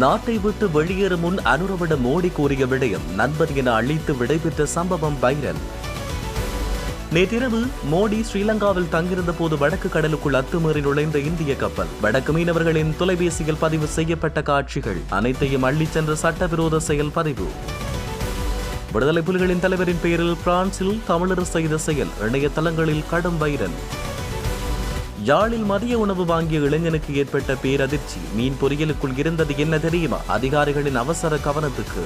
நாட்டை விட்டு வெளியேறும் முன் அனுரவிடம் மோடி கூறிய விடயம் நண்பர் என அழித்து விடைபெற்ற சம்பவம் வைரல். நேற்றிரவு மோடி ஸ்ரீலங்காவில் தங்கியிருந்த போது வடக்கு கடலுக்குள் அத்துமீறி நுழைந்த இந்திய கப்பல். வடக்கு மீனவர்களின் தொலைபேசியில் பதிவு செய்யப்பட்ட காட்சிகள் அனைத்தையும் அள்ளிச் சென்ற சட்டவிரோத செயல் பதிவு. விடுதலை புலிகளின் தலைவரின் பெயரில் பிரான்சில் தமிழர் செய்த செயல் இணையதளங்களில் கடும் வைரல். யாழில் மதிய உணவு வாங்கிய இளைஞனுக்கு ஏற்பட்ட பேரதிர்ச்சி மீன் பொரியலுக்குள் இருந்தது என்ன தெரியுமா? அதிகாரிகளின் அவசர கவனத்துக்கு.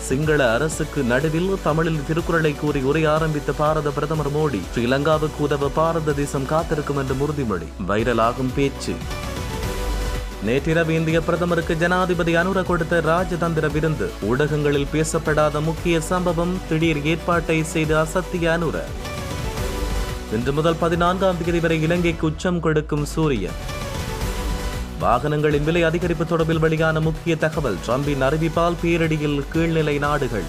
சிங்கள அரசுக்கு நடுவில் தமிழில் திருக்குறளை கூறி உரை ஆரம்பித்த பாரத பிரதமர் மோடி ஸ்ரீலங்காவுக்கு உதவ பாரத தேசம் காத்திருக்கும் என்று உறுதிமொழி. வைரலாகும் பேச்சு. நேற்றிரவு இந்திய பிரதமருக்கு ஜனாதிபதி அனுர கொடுத்த ராஜதந்திர விருந்து. ஊடகங்களில் பேசப்படாத முக்கிய சம்பவம் திடீர் ஏற்பாட்டை செய்த அசத்திய அனுர. இன்று முதல் பதினான்காம் தேதி வரை இலங்கைக்கு உச்சம் கொடுக்கும் சூரியன். வாகனங்களின் விலை அதிகரிப்பு தொடர்பில் வெளியான முக்கிய தகவல் ட்ரம்பின் அறிவிப்பால் பேரடியில் கீழ்நிலை நாடுகள்.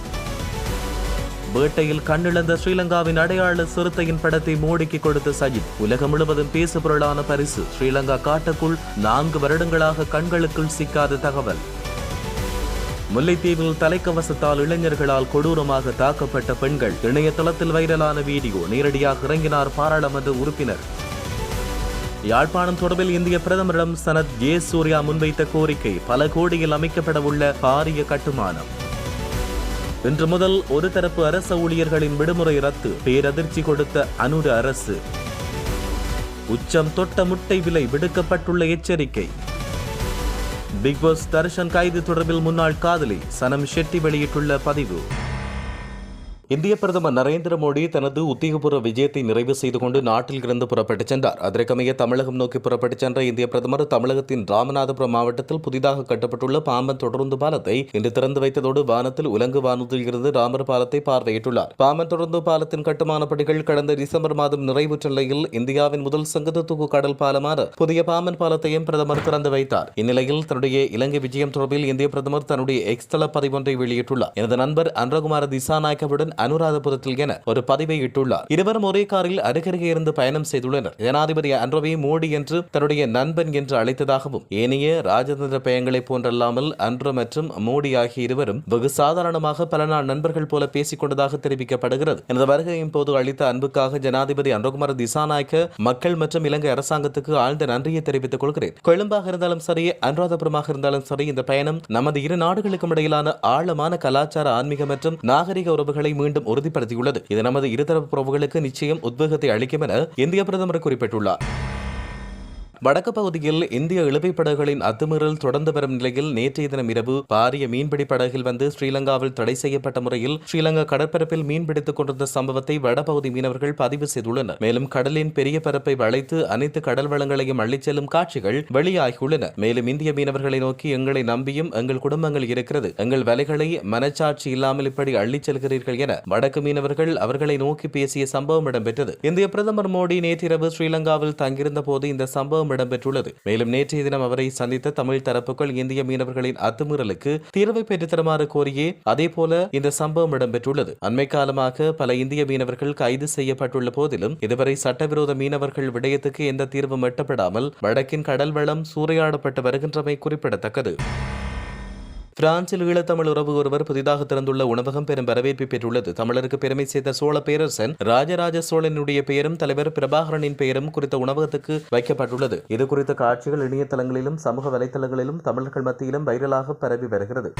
வேட்டையில் கண்ணிழந்த ஸ்ரீலங்காவின் அடையாள சிறுத்தையின் படத்தை மோடிக்கு கொடுத்த சஜித் உலகம் முழுவதும் பேசு பொருளான பரிசு. ஸ்ரீலங்கா காட்டுக்குள் நான்கு வருடங்களாக கண்களுக்குள் சிக்காத தகவல். முல்லைத்தீவில் தலைக்கவசத்தால் இளைஞர்களால் கொடூரமாக தாக்கப்பட்ட பெண்கள் இணையதளத்தில் வைரலான வீடியோ நேரடியாக இறங்கினார் பாராளுமன்ற உறுப்பினர். யாழ்ப்பாணம் தொடர்பில் இந்திய பிரதமரிடம் சனத் ஜே சூர்யா முன்வைத்த கோரிக்கை பல கோடியில் அமைக்கப்படவுள்ள பாரிய கட்டுமானம். இன்று முதல் ஒரு தரப்பு அரச ஊழியர்களின் விடுமுறை ரத்து. பேரதிர்ச்சி கொடுத்த அனுர அரசு. உச்சம் தொட்ட முட்டை விலை விடுக்கப்பட்டுள்ள எச்சரிக்கை. பிக்பாஸ் தர்ஷன் கைது தொடர்பில் முன்னாள் காதலி சனம் ஷெட்டி வெளியிட்டுள்ள பதிவு. இந்திய பிரதமர் நரேந்திர மோடி தனது உத்தியோகபூர்வ விஜயத்தை நிறைவு செய்து கொண்டு நாட்டில் இருந்து புறப்பட்டுச் சென்றார். அதற்கமைய தமிழகம் நோக்கி புறப்பட்டுச் சென்ற இந்திய பிரதமர் தமிழகத்தின் ராமநாதபுரம் மாவட்டத்தில் புதிதாக கட்டப்பட்டுள்ள பாம்பன் தொடருந்து பாலத்தை இன்று திறந்து வைத்ததோடு வானத்தில் உலங்கு வானத்தில் இருந்து ராமர் பாலத்தை பார்வையிட்டுள்ளார். பாம்பன் தொடருந்து பாலத்தின் கட்டுமான பணிகள் கடந்த டிசம்பர் மாதம் நிறைவுற்ற நிலையில் இந்தியாவின் முதல் சங்கத்தூக்கு கடல் பாலமான புதிய பாம்பன் பாலத்தையும் பிரதமர் திறந்து வைத்தார். இந்நிலையில் தன்னுடைய இலங்கை விஜயம் தொடர்பில் இந்திய பிரதமர் தன்னுடைய எக்ஸ்தள பதிவொன்றை வெளியிட்டுள்ளார். எனது நண்பர் அன்றகுமார திசாநாயக்கவுடன் அனுராதபுரத்தில் என ஒரு பதிவை இட்டுள்ளார். இருவரும் ஒரே காரில் அருகருகே இருந்து பயணம் செய்துள்ளனர். ஜனாதிபதி அன்றவை மோடி என்று தன்னுடைய நண்பன் என்று அழைத்ததாகவும் ஏனைய ராஜதந்திர பயங்களை போன்றல்லாமல் அன்று மற்றும் மோடி ஆகிய இருவரும் வெகு சாதாரணமாக பல நாள் நண்பர்கள் போல பேசிக் கொண்டதாக தெரிவிக்கப்படுகிறது. எனது வருகையின் போது அளித்த அன்புக்காக ஜனாதிபதி அன்றகுமார திசாநாயக்க மக்கள் மற்றும் இலங்கை அரசாங்கத்துக்கு ஆழ்ந்த நன்றியை தெரிவித்துக் கொள்கிறேன். கொழும்பாக இருந்தாலும் சரி அனுராதபுரமாக இருந்தாலும் சரி இந்த பயணம் நமது இரு நாடுகளுக்கும் இடையிலான ஆழமான கலாச்சார ஆன்மீக மற்றும் நாகரிக உறவுகளை மீண்டும் உறுதிப்படுத்தியுள்ளது. இது நமது இருதரப்பு உறவுகளுக்கு நிச்சயம் உத்வேகத்தை அளிக்கும் என இந்திய பிரதமர் குறிப்பிட்டுள்ளார். வடக்கு பகுதியில் இந்திய இழுவை படகுகளின் அத்துமீறல் தொடர்ந்து வரும் நிலையில் நேற்றைய தினம் இரவு பாரிய மீன்பிடி படகில் வந்து ஸ்ரீலங்காவில் தடை செய்யப்பட்ட முறையில் ஸ்ரீலங்கா கடற்பரப்பில் மீன்பிடித்துக் கொண்டிருந்த சம்பவத்தை வடபகுதி மீனவர்கள் பதிவு செய்துள்ளனர். மேலும் கடலின் பெரிய பரப்பை வளைத்து அனைத்து கடல் வளங்களையும் அள்ளிச் செல்லும் காட்சிகள் வெளியாகியுள்ளன. மேலும் இந்திய மீனவர்களை நோக்கி எங்களை நம்பியும் எங்கள் குடும்பங்கள் இருக்கிறது. எங்கள் வலைகளை மனச்சாட்சி இல்லாமல் இப்படி அள்ளிச் செல்கிறீர்கள் என வடக்கு மீனவர்கள் அவர்களை நோக்கி பேசிய சம்பவம் இடம்பெற்றது. இந்திய பிரதமர் மோடி நேற்றிரவு ஸ்ரீலங்காவில் தங்கியிருந்த போது இந்த சம்பவம் இடம்பெற்றுள்ளது. மேலும் நேற்றைய தினம் அவரை சந்தித்த தமிழ் தரப்புகள் இந்திய மீனவர்களின் அத்துமீறலுக்கு தீர்வை பெற்றுத்தருமாறு கோரியே அதேபோல இந்த சம்பவம் இடம்பெற்றுள்ளது. அண்மை காலமாக பல இந்திய மீனவர்கள் கைது செய்யப்பட்டுள்ள போதிலும் இதுவரை சட்டவிரோத மீனவர்கள் விடயத்துக்கு எந்த தீர்வும் எட்டப்படாமல் வடக்கின் கடல் வளம் சூறையாடப்பட்டு வருகின்றமை குறிப்பிடத்தக்கது. பிரான்சில் ஈழத்தமிழ் உறவு ஒருவர் புதிதாக திறந்துள்ள உணவகம் பெரும் வரவேற்பு பெற்றுள்ளது. தமிழருக்கு பெருமை சேர்த்த சோழ பேரரசன் ராஜராஜ சோழனுடைய பெயரும் தலைவர் பிரபாகரனின் பெயரும் குறித்த உணவகத்துக்கு வைக்கப்பட்டுள்ளது. இது குறித்த காட்சிகள் இணையதளங்களிலும் சமூக வலைதளங்களிலும் தமிழர்கள் மத்தியிலும் வைரலாக பரவி வருகிறது.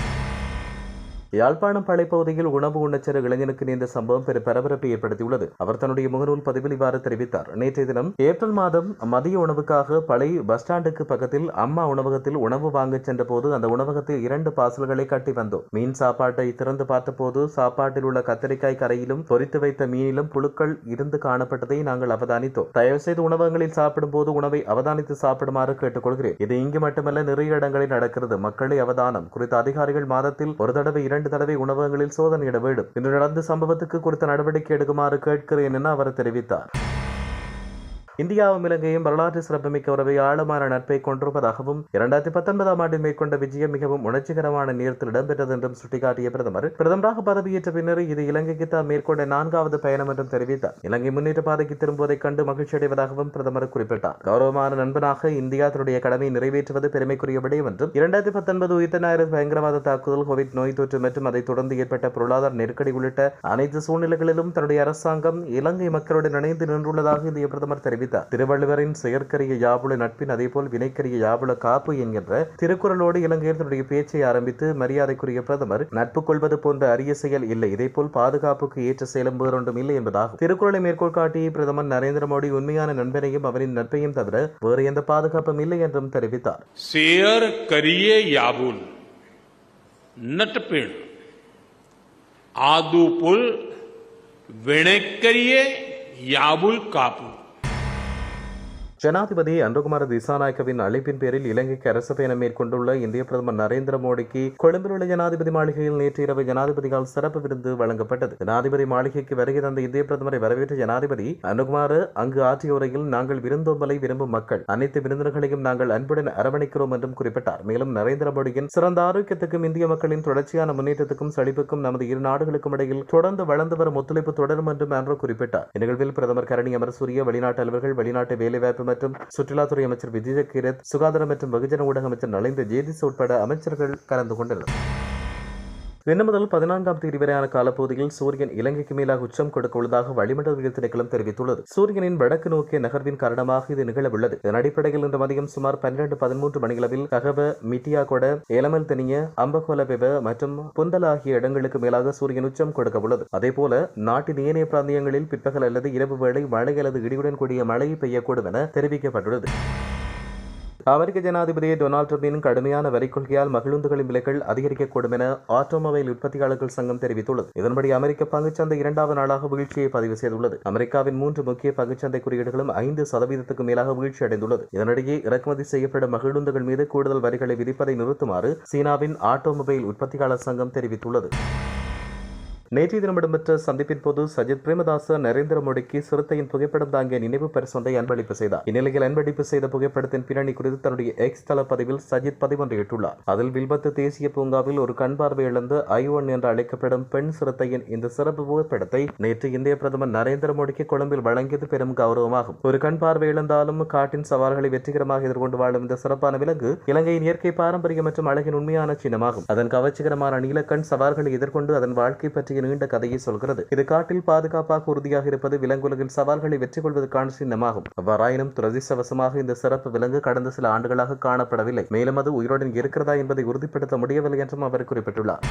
யாழ்ப்பாணம் பழைப்பகுதியில் உணவு உண்ணச்சர இளைஞனுக்கு நேர்ந்த சம்பவம் பெரும் பரபரப்பை ஏற்படுத்தியுள்ளது. அவர் தன்னுடைய முகநூல் பதிவில் இவ்வாறு தெரிவித்தார். நேற்றைய தினம் ஏப்ரல் மாதம் மதிய உணவுக்காக பழைய பஸ் ஸ்டாண்டுக்கு பக்கத்தில் அம்மா உணவகத்தில் உணவு வாங்கச் சென்றபோது அந்த உணவகத்தில் இரண்டு பார்சல்களை கட்டி வந்தோம். மீன் சாப்பாட்டை திறந்து பார்த்தபோது சாப்பாட்டில் உள்ள கத்தரிக்காய் கரையிலும் பொரித்து வைத்த மீனிலும் புழுக்கள் இருந்து காணப்பட்டதை நாங்கள் அவதானித்தோம். தயவு செய்து உணவகங்களில் சாப்பிடும் போது உணவை அவதானித்து சாப்பிடுமாறு கேட்டுக்கொள்கிறேன். இது இங்கு மட்டுமல்ல நிறைய இடங்களில் நடக்கிறது. மக்களை அவதானம். குறித்த அதிகாரிகள் மாதத்தில் ஒரு தடவை இரண்டு தடவை உணவகங்களில் சோதனையிட வேண்டும். இன்று நடந்த சம்பவத்துக்கு குறித்த நடவடிக்கை எடுக்குமாறு கேட்கிறேன் என அவர் தெரிவித்தார். இந்தியாவும் இலங்கையும் வரலாற்று சிறப்புமிக்க உறவை ஆழமான நட்பை கொண்டிருப்பதாகவும் இரண்டாயிரத்தி பத்தொன்பதாம் ஆண்டில் மேற்கொண்ட விஜயம் மிகவும் உணர்ச்சிகரமான நேரத்தில் இடம்பெற்றது என்றும் சுட்டிக்காட்டிய பிரதமர் பிரதமராக பதவியேற்ற பின்னர் இது இலங்கைக்கு தாம் மேற்கொண்ட நான்காவது பயணம் என்றும் தெரிவித்தார். இலங்கை முன்னேற்ற பாதைக்கு திரும்புவதைக் கண்டு மகிழ்ச்சி அடைவதாகவும் பிரதமர் குறிப்பிட்டார். கௌரவமான நண்பனாக இந்தியா தன்னுடைய கடமையை நிறைவேற்றுவது பெருமைக்குரிய விடயம் என்றும் இரண்டாயிரத்தி பத்தொன்பது உயிர்த்த ஞாயிறு பயங்கரவாத தாக்குதல் கோவிட் நோய் தொற்று மற்றும் அதைத் தொடர்ந்து ஏற்பட்ட பொருளாதார நெருக்கடி உள்ளிட்ட அனைத்து சூழ்நிலைகளிலும் தன்னுடைய அரசாங்கம் இலங்கை மக்களுடன் இணைந்து நின்றுள்ளதாக இந்திய பிரதமர் தெரிவித்தார். முடித்தார் திருவள்ளுவரின் செயற்கரிய யாவுள நட்பின் அதேபோல் வினைக்கரிய யாவுள காப்பு என்கின்ற திருக்குறளோடு இலங்கையில் தன்னுடைய பேச்சை ஆரம்பித்து மரியாதைக்குரிய பிரதமர் நட்பு கொள்வது போன்ற அரிய செயல் இல்லை. இதேபோல் பாதுகாப்புக்கு ஏற்ற செயலும் வேறொன்றும் இல்லை என்பதாகும். திருக்குறளை மேற்கோள் காட்டி பிரதமர் நரேந்திர மோடி உண்மையான நண்பனையும் அவரின் நட்பையும் தவிர வேறு எந்த பாதுகாப்பும் இல்லை என்றும் தெரிவித்தார். சேர் கரிய யாவுல் நட்பேள் ஆதுபுல் வினைக்கரிய யாவுல் காப்பு. ஜனாதிபதி அன்பகுமார திசாநாயக்கவின் அழைப்பின் பேரில் இலங்கைக்கு அரசு பயணம் மேற்கொண்டுள்ள இந்திய பிரதமர் நரேந்திர மோடிக்கு கொழும்பில் உள்ள ஜனாதிபதி மாளிகையில் நேற்று இரவு ஜனாதிபதியால் சிறப்பு விருந்து வழங்கப்பட்டது. ஜனாதிபதி மாளிகைக்கு வருகை தந்த இந்திய பிரதமரை வரவேற்ற ஜனாதிபதி அனுகுமார் அங்கு ஆற்றிய உரையில் நாங்கள் விருந்தோம்பலை விரும்பும் மக்கள். அனைத்து விருந்தினர்களையும் நாங்கள் அன்புடன் அரவணைக்கிறோம் என்றும் குறிப்பிட்டார். மேலும் நரேந்திர மோடியின் சிறந்த ஆரோக்கியத்துக்கும் இந்திய மக்களின் தொடர்ச்சியான முன்னேற்றத்துக்கும் செழிப்புக்கும் நமது இரு நாடுகளுக்கும் இடையில் தொடர்ந்து வளர்ந்து வரும் ஒத்துழைப்பு தொடரும் என்றும் அன்று குறிப்பிட்டார். இந்நிகழ்வில் பிரதமர் கரணி அமரசூரிய வெளிநாட்டு அலுவலர்கள் வெளிநாட்டு வேலைவாய்ப்பு மற்றும் சுற்றுலாத்துறை அமைச்சர் விஜய கிரத் சுகாதாரம் மற்றும் வெகுஜன ஊடக அமைச்சர் நலிந்த ஜேதிஸ் உட்பட அமைச்சர்கள் கலந்து கொண்டனர். இன்று முதல் பதினான்காம் தேதி வரையான காலப்பகுதியில் சூரியன் இலங்கைக்கு மேலாக உச்சம் கொடுக்க உள்ளதாக வளிமண்டலவியல் திணைக்களம் தெரிவித்துள்ளது. சூரியனின் வடக்கு நோக்கிய நகர்வின் காரணமாக இது நிகழவுள்ளது. இதன் அடிப்படையில் இன்று மதியம் சுமார் பன்னிரண்டு பதிமூன்று மணிகளவில் ககவ மிட்டியாகொட எலமல் தெனிய அம்பகோலபெவ மற்றும் புந்தல் ஆகிய இடங்களுக்கு மேலாக சூரியன் உச்சம் கொடுக்க உள்ளது அதேபோல நாட்டின் ஏனைய பிராந்தியங்களில் பிற்பகல் அல்லது இரவு வேளை மழை அல்லது இடியுடன் கூடிய மழை பெய்யக்கூடும் என தெரிவிக்கப்பட்டுள்ளது. அமெரிக்க ஜனாதிபதி டொனால்டு ட்ரம்பின் கடுமையான வரி கொள்கையால் மகிழுந்துகளின் விலைகள் அதிகரிக்கக்கூடும் என ஆட்டோமொபைல் உற்பத்தியாளர்கள் சங்கம் தெரிவித்துள்ளது. இதன்படி அமெரிக்க பங்குச்சந்தை இரண்டாவது நாளாக வீழ்ச்சியை பதிவு செய்துள்ளது. அமெரிக்காவின் மூன்று முக்கிய பங்குச்சந்தை குறியீடுகளும் ஐந்து சதவீதத்துக்கு மேலாக வீழ்ச்சி அடைந்துள்ளது. இதனிடையே இறக்குமதி செய்யப்படும் மகிழுந்துகள் மீது கூடுதல் வரிகளை விதிப்பதை நிறுத்துமாறு சீனாவின் ஆட்டோமொபைல் உற்பத்தியாளர் சங்கம் தெரிவித்துள்ளது. நேற்றைய தினம் இடம்பெற்ற சந்திப்பின் போது சஜித் பிரேமதாச நரேந்திர மோடிக்கு சிறுத்தையின் புகைப்படம் தாங்கிய நினைவு பரிசொன்றை அன்பளிப்பு செய்தார். இந்நிலையில் அன்பளிப்பு செய்த புகைப்படத்தின் பின்னணி குறித்து தன்னுடைய எக்ஸ் தள பதிவில் சஜித் பதிவொன்றையிட்டுள்ளார் அதில் வில்பத்து தேசிய பூங்காவில் ஒரு கண் பார்வை இழந்து ஐஒன் என்று அழைக்கப்படும் பெண் சிறுத்தையின் இந்த சிறப்பு புகைப்படத்தை நேற்று இந்திய பிரதமர் நரேந்திர மோடிக்கு கொழும்பில் வழங்கியது பெரும் கௌரவமாகும். ஒரு கண் பார்வை இழந்தாலும் காட்டின் சவால்களை வெற்றிகரமாக எதிர்கொண்டு வாழும் இந்த சிறப்பான விலங்கு இலங்கையின் இயற்கை பாரம்பரியம் மற்றும் அழகின் உண்மையான சின்னமாகும். அதன் கவர்ச்சிகரமான நீலக்கண் சவால்களை எதிர்கொண்டு அதன் வாழ்க்கை பற்றிய நீண்ட கதையை சொல்கிறது. இது காட்டில் பாதுகாப்பாக உறுதியாக இருப்பது விலங்குலகில் சவால்களை வெற்றி கொள்வதற்கான சின்னமாகும். அவ்வாறாயினும் துரதிசவசமாக இந்த சிறப்பு விலங்கு கடந்த சில ஆண்டுகளாக காணப்படவில்லை. மேலும் அது உயிருடன் இருக்கிறதா என்பதை உறுதிப்படுத்த முடியவில்லை என்றும் அவர் குறிப்பிட்டுள்ளார்.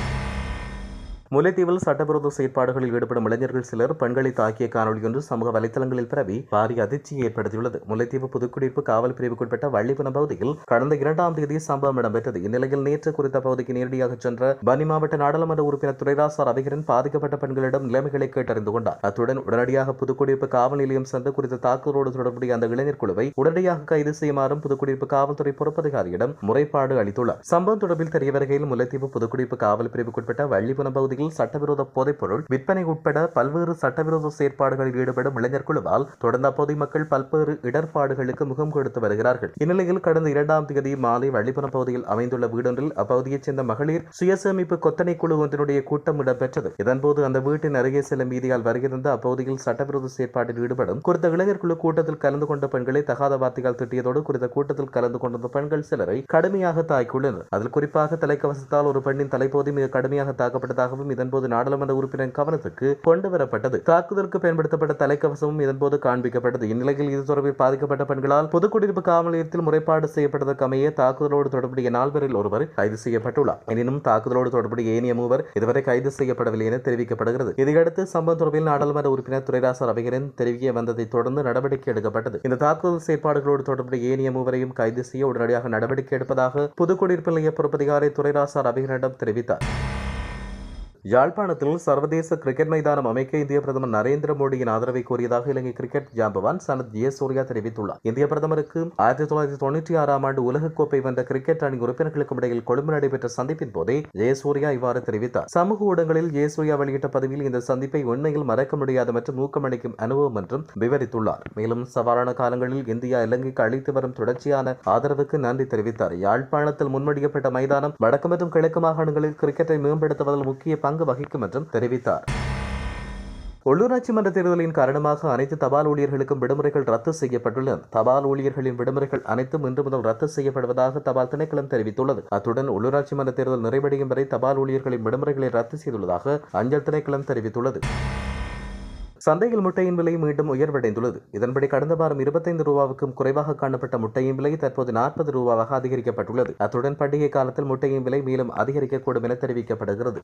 முல்லைத்தீவில் சட்டவிரோத செயற்பாடுகளில் ஈடுபடும் இளைஞர்கள் சிலர் பெண்களை தாக்கிய காணொலி ஒன்று சமூக வலைதளங்களில் பரவி பாரிய அதிர்ச்சியை ஏற்படுத்தியுள்ளது. முல்லைத்தீவு புதுக்குடியிருப்பு காவல் பிரிவுக்குட்பட்ட வள்ளிபுரம் பகுதியில் கடந்த இரண்டாம் தேதி சம்பவம் இடம்பெற்றது. இந்நிலையில் நேற்று குறித்த பகுதிக்கு நேரடியாக சென்ற பனி மாவட்ட நாடாளுமன்ற உறுப்பினர் துரைராசா ரவிகரன் பாதிக்கப்பட்ட பெண்களிடம் நிலைமைகளை கேட்டறிந்து கொண்டார். அத்துடன் உடனடியாக புதுக்குடியிருப்பு காவல் நிலையம் சென்று குறித்த தாக்குதலோடு தொடர்புடைய அந்த இளைஞர் குழுவை உடனடியாக கைது செய்யுமாறும் புதுக்குடியிருப்பு காவல்துறை பொறுப்பதிகாரியிடம் முறைப்பாடு அளித்துள்ளார். சம்பவம் தொடர்பில் தெரிய வருகையில் முல்லைத்தீவு புதுக்குடியிருப்பு காவல் பிரிவுக்குட்பட்ட வள்ளிபுரம் பகுதியில் சட்டவிரோத போதைப்பொருள் விற்பனை உட்பட பல்வேறு சட்டவிரோத செயற்பாடுகளில் ஈடுபடும் இளைஞர் குழுவால் தொடர்ந்த அப்பகுதி மக்கள் பல்வேறு இடர்பாடுகளுக்கு முகம் கொடுத்து வருகிறார்கள். இந்நிலையில் கடந்த இரண்டாம் தேதி மாலை வள்ளிபுரம் பகுதியில் அமைந்துள்ள வீடொன்றில் அப்பகுதியைச் சேர்ந்த மகளிர் சுயசேமிப்பு கொத்தனை குழு ஒன்றினுடைய கூட்டம் இடம்பெற்றது. இதன்போது அந்த வீட்டின் அருகே செல்லும் வீதியால் வருகிறந்த அப்பகுதியில் சட்டவிரோத செயற்பாட்டில் ஈடுபடும் குறித்த இளைஞர் குழு கூட்டத்தில் கலந்து கொண்ட பெண்களை தகாத வார்த்தையால் திட்டியதோடு குறித்த கூட்டத்தில் கலந்து கொண்டிருந்த பெண்கள் சிலரை கடுமையாக தாக்கியுள்ளனர். அதில் குறிப்பாக தலைக்கவசத்தால் ஒரு பெண்ணின் தலைப்பகுதி மிக கடுமையாக தாக்கப்பட்டதாகவும் இதன்போது நாடாளுமன்ற உறுப்பினரின் கவனத்துக்கு கொண்டு வரப்பட்டது. தாக்குதலுக்கு பயன்படுத்தப்பட்ட தலைக்கவசமும் இதன்போது காண்பிக்கப்பட்டது. இந்நிலையில் இது தொடர்பில் பாதிக்கப்பட்ட பெண்களால் பொதுக்குடியிருப்பு காவல் நிலையத்தில் முறைப்பாடு செய்யப்பட்டதற்கமைய தாக்குதலோடு தொடர்புடைய நால்வரில் ஒருவர் கைது செய்யப்பட்டுள்ளார். எனினும் தாக்குதலோடு தொடர்புடைய ஏனைய மூவர் இதுவரை கைது செய்யப்படவில்லை என தெரிவிக்கப்படுகிறது. இதையடுத்து சம்பவம் தொடர்பில் நாடாளுமன்ற உறுப்பினர் துரைராச ரவிகரன் தெரிவிக்க வந்ததை தொடர்ந்து நடவடிக்கை எடுக்கப்பட்டது. இந்த தாக்குதல் செயற்பாடுகளோடு தொடர்புடைய ஏனைய மூவரையும் கைது செய்ய உடனடியாக நடவடிக்கை எடுப்பதாக புதுக்குடியிருப்பு நிலைய பொறுப்பதிகாரி துரைராசா ரவிகரனிடம் தெரிவித்தார். யாழ்ப்பாணத்தில் சர்வதேச கிரிக்கெட் மைதானம் அமைக்க இந்திய பிரதமர் நரேந்திர மோடியின் ஆதரவை கோரியதாக இலங்கை கிரிக்கெட் ஜாம்பவான் சனத் ஜெயசூர்யா தெரிவித்துள்ளார். இந்திய பிரதமருக்கு ஆயிரத்தி தொள்ளாயிரத்தி தொண்ணூற்றி ஆறாம் ஆண்டு உலகக்கோப்பை வென்ற கிரிக்கெட் அணி உறுப்பினர்களுக்கும் இடையில் கொழும்பு நடைபெற்ற சந்திப்பின் போதே ஜெயசூர்யா இவ்வாறு தெரிவித்தார். சமூக ஊடகங்களில் ஜெயசூர்யா வெளியிட்ட பதிவில் இந்த சந்திப்பை உண்மையில் மறக்க முடியாத மற்றும் ஊக்கமளிக்கும் அனுபவம் என்றும் விவரித்துள்ளார். மேலும் சவாலான காலங்களில் இந்தியா இலங்கைக்கு அளித்து வரும் தொடர்ச்சியான ஆதரவுக்கு நன்றி தெரிவித்தார். யாழ்ப்பாணத்தில் முன்மொழியப்பட்ட மைதானம் வடக்கு மற்றும் கிழக்கு மாகாணங்களில் கிரிக்கெட்டை மேம்படுத்துவதில் முக்கிய பங்கு பங்கு வகிக்கும் என்றும் தெரிவித்தார். உள்ளூராட்சி மன்ற தேர்தலின் காரணமாக அனைத்து தபால் ஊழியர்களுக்கும் விடுமுறைகள் ரத்து செய்யப்பட்டுள்ளன. தபால் ஊழியர்களின் விடுமுறைகள் அனைத்தும் இன்று முதல் ரத்து செய்யப்படுவதாக தபால் திணைக்களம் தெரிவித்துள்ளது. அத்துடன் உள்ளூராட்சி மன்ற தேர்தல் நிறைவடையும் வரை தபால் ஊழியர்களின் விடுமுறைகளை ரத்து செய்துள்ளதாக அஞ்சல் திணைக்களம் தெரிவித்துள்ளது. சந்தையில் முட்டையின் விலை மீண்டும் உயர்வடைந்துள்ளது. இதன்படி கடந்த வாரம் இருபத்தைந்து ரூபாவுக்கும் குறைவாக காணப்பட்ட முட்டையின் விலை தற்போது நாற்பது ரூபாவாக அதிகரிக்கப்பட்டுள்ளது. அத்துடன் பண்டிகை காலத்தில் முட்டையின் விலை மேலும் அதிகரிக்கக்கூடும் என தெரிவிக்கப்படுகிறது.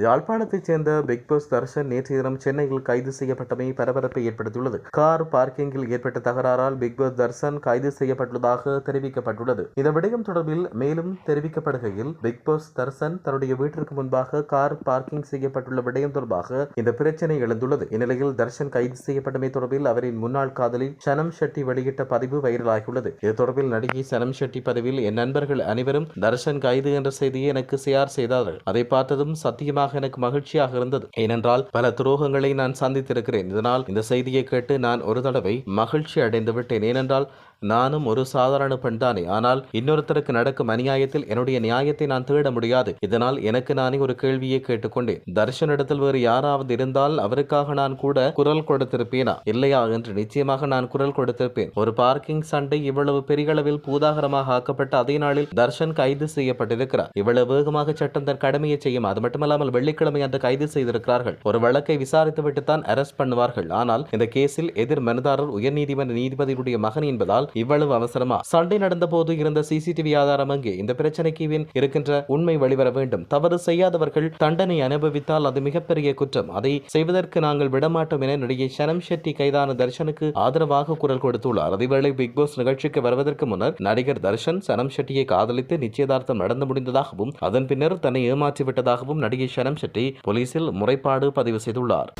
யாழ்ப்பாணத்தைச் சேர்ந்த பிக் பாஸ் தர்ஷன் நேற்றைய தினம் சென்னையில் கைது செய்யப்பட்டமை பரபரப்பை ஏற்படுத்தியுள்ளது. கார் பார்க்கிங்கில் ஏற்பட்ட தகராறால் பிக் பாஸ் தர்ஷன் கைது செய்யப்பட்டுள்ளதாக தெரிவிக்கப்பட்டுள்ளது. இந்த விடயம் தொடர்பில் மேலும் தெரிவிக்கப்படுகையில் பிக் பாஸ் தர்சன் தன்னுடைய வீட்டிற்கு முன்பாக கார் பார்க்கிங் செய்யப்பட்டுள்ள விடயம் தொடர்பாக இந்த பிரச்சனை எழுந்துள்ளது. இந்நிலையில் தர்ஷன் கைது செய்யப்பட்டமை தொடர்பில் அவரின் முன்னாள் காதலி சனம் ஷெட்டி வெளியிட்ட பதிவு வைரலாகியுள்ளது. இது தொடர்பில் நடிகை சனம் ஷெட்டி பதிவில் என் நண்பர்கள் அனைவரும் தர்ஷன் கைது என்ற செய்தியை எனக்கு ஷேர் செய்தார்கள். அதை பார்த்ததும் சத்தியமாக எனக்கு மகிழ்ச்சியாக இருந்தது. ஏனென்றால் பல துரோகங்களை நான் சந்தித்திருக்கிறேன். இதனால் இந்த செய்தியை கேட்டு நான் ஒரு தடவை மகிழ்ச்சி அடைந்து விட்டேன். ஏனென்றால் நானும் ஒரு சாதாரண பெண் தானே. ஆனால் இன்னொருத்தருக்கு நடக்கும் அநியாயத்தில் என்னுடைய நியாயத்தை நான் தேட முடியாது. இதனால் எனக்கு நானே ஒரு கேள்வியை கேட்டுக்கொண்டேன். தர்ஷனிடத்தில் வேறு யாராவது இருந்தால் அவருக்காக நான் கூட குரல் கொடுத்திருப்பேனா? இல்லையா என்று நிச்சயமாக நான் குரல் கொடுத்திருப்பேன். ஒரு பார்க்கிங் சண்டை இவ்வளவு பெரிய அளவில் பூதாகரமாக ஆக்கப்பட்ட அதே நாளில் தர்ஷன் கைது செய்யப்பட்டிருக்கிறார். இவ்வளவு வேகமாக சட்டம் தன் கடமையை செய்யும் அது மட்டுமல்லாமல் வெள்ளிக்கிழமை அன்று கைது செய்திருக்கிறார்கள். ஒரு வழக்கை விசாரித்துவிட்டு தான் அரெஸ்ட் பண்ணுவார்கள். ஆனால் இந்த கேஸில் எதிர் மனுதாரர் உயர்நீதிமன்ற நீதிபதியுடைய மகன் என்பதால் இவ்வளவு அவசரமா? சண்டை நடந்த போது இருந்த சிசிடிவி ஆதாரம் அங்கே. இந்த பிரச்சனைக்கு பின் இருக்கின்ற உண்மை வெளிவர வேண்டும். தவறு செய்யாதவர்கள் தண்டனை அனுபவித்தால் அது மிகப்பெரிய குற்றம். அதை செய்வதற்கு நாங்கள் விடமாட்டோம் என நடிகை ஷனம் ஷெட்டி கைதான தர்ஷனுக்கு ஆதரவாக குரல் கொடுத்துள்ளார். அதேவேளை பிக் பாஸ் நிகழ்ச்சிக்கு வருவதற்கு முன்னர் நடிகர் தர்ஷன் சனம் ஷெட்டியை காதலித்து நிச்சயதார்த்தம் நடந்து முடிந்ததாகவும் அதன் பின்னர் தன்னை ஏமாற்றிவிட்டதாகவும் நடிகை சனம் ஷெட்டி போலீசில் முறைப்பாடு பதிவு செய்துள்ளார்.